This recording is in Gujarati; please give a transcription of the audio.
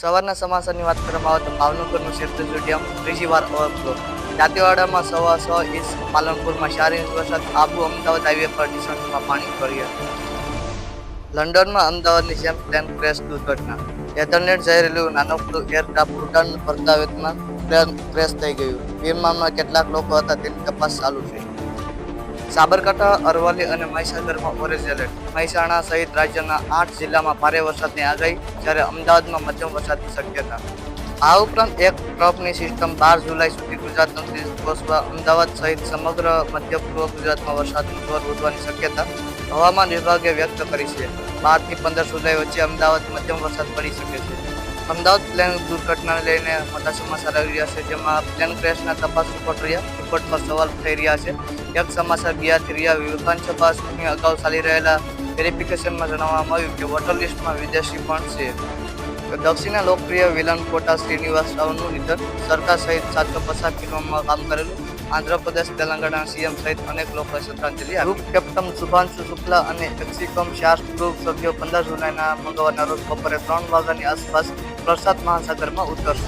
સવારના સમાચારની વાત કરવામાં આવે તો ભાવનગરનું સેન્ટ્રલ સ્ટેડિયમ ત્રીજી વાર ઓવરફ્લો દાંતીવાડામાં સવા સો ઇંચ, પાલનપુરમાં ચાર ઇંચ વરસાદ. આબુ અમદાવાદ હાઈવે પર ડિસન્સમાં પાણી ફર્યા લંડનમાં અમદાવાદની જેમ પ્લેન ક્રેશ દુર્ઘટના. એથરનેટ જઈ રહેલું નાનકડું એરક્રાફ્ટ ઉડાન ભરતા વેતમાં પ્લેન ક્રેશ થઈ ગયું. વિમાનમાં કેટલાક લોકો હતા તેની તપાસ ચાલુ છે. સાબરકાંઠા, અરવલ્લી અને મહીસાગરમાં ઓરેન્જ એલર્ટ. મહેસાણા સહિત રાજ્યના આઠ જિલ્લામાં ભારે વરસાદની આગાહી, જ્યારે અમદાવાદમાં મધ્યમ વરસાદની શક્યતા. આ ઉપરાંત એક ટ્રફની સિસ્ટમ બાર જુલાઈ સુધી ગુજરાત નથી પહોંચવા અમદાવાદ સહિત સમગ્ર મધ્ય પૂર્વ ગુજરાતમાં વરસાદનું જોર વધવાની શક્યતા હવામાન વિભાગે વ્યક્ત કરી છે. બારથી પંદર જુલાઈ વચ્ચે અમદાવાદ મધ્યમ વરસાદ પડી શકે છે. અમદાવાદ પ્લેન દુર્ઘટનાને લઈને સમાચાર આવી રહ્યા છે, જેમાં પ્લેન ક્રેશના તપાસ રિપોર્ટ રહ્યા રિપોર્ટ પર સવાલ થઈ રહ્યા છે એક સમાચાર બિહારથી રહ્યા વિવેકાન ચૂંટણી અગાઉ ચાલી રહેલા વેરિફિકેશનમાં જણાવવામાં આવ્યું કે વોટર લિસ્ટમાં વિદેશી પણ છે દક્ષિણના લોકપ્રિય વિલન કોટા શ્રીનિવાસ રાવનું નિધન, સરકાર સહિત સાતસો પચાસ ફિલ્મોમાં કામ કરેલું, આંધ્રપ્રદેશ, તેલંગાણા સીએમ સહિત અનેક લોકોએ શ્રદ્ધાંજલિ. ગ્રુપ કેપ્ટન શુભાંશુ શુક્લા અને એક્સિકોમ ચાર ગ્રુપ સભ્યો પંદર જુલાઈના મંગળવારના રોજ બપોરે ત્રણ વાગ્યાની આસપાસ પ્રસાદ મહાસાગરમાં ઉતરશે.